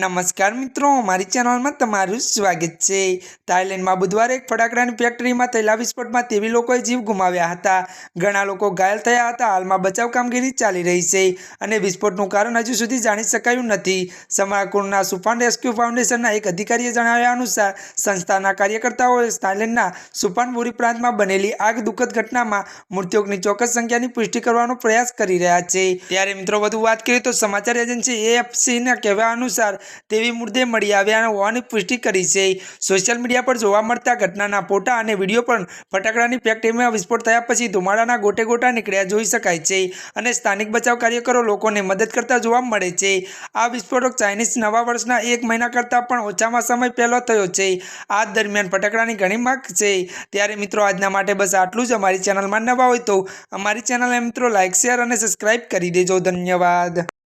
નમસ્કાર મિત્રો, મારી ચેનલમાં તમારું સ્વાગત છે. થાઇલેન્ડમાં બુધવારે એક ફટાકડાની ફેક્ટરીમાં થયેલા વિસ્ફોટમાં તેવી લોકોએ જીવ ગુમાવ્યા હતા. ઘણા લોકો ઘાયલ થયા હતા. હાલમાં બચાવ કામગીરી ચાલી રહી છે અને વિસ્ફોટનું કારણ હજુ સુધી જાણી શકાયું નથી. સમાકુરના સુફાન રેસ્ક્યુ ફાઉન્ડેશનના એક અધિકારીએ જણાવ્યા અનુસાર, સંસ્થાના કાર્યકર્તાઓએ થાઇલેન્ડના સુફાનબુરી પ્રાંતમાં બનેલી આગ દુઃખદ ઘટનામાં મૃત્યુની ચોક્કસ સંખ્યાની પુષ્ટિ કરવાનો પ્રયાસ કરી રહ્યા છે. ત્યારે મિત્રો, વધુ વાત કરીએ તો સમાચાર એજન્સી એએફસીના કહેવા અનુસાર તેવી મુદ્દે મળી આવ્યા હોવાની પુષ્ટિ કરી છે. સોશિયલ મીડિયા પર જોવા મળતા ઘટનાના ફોટા અને વીડિયો પણ ફટાકડાની ફેક્ટરીમાં વિસ્ફોટ થયા પછી ધુમાડાના ગોટે ગોટા નીકળ્યા જોઈ શકાય છે અને સ્થાનિક બચાવ કાર્યકરો લોકોને મદદ કરતા જોવા મળે છે. આ વિસ્ફોટક ચાઇનીઝ નવા વર્ષના એક મહિના કરતાં પણ ઓછામાં સમય પહેલો થયો છે. આ દરમિયાન ફટાકડાની ઘણી માંગ છે. ત્યારે મિત્રો, આજના માટે બસ આટલું જ. અમારી ચેનલમાં નવા હોય તો અમારી ચેનલને મિત્રો લાઇક શેર અને સબસ્ક્રાઇબ કરી દેજો. ધન્યવાદ.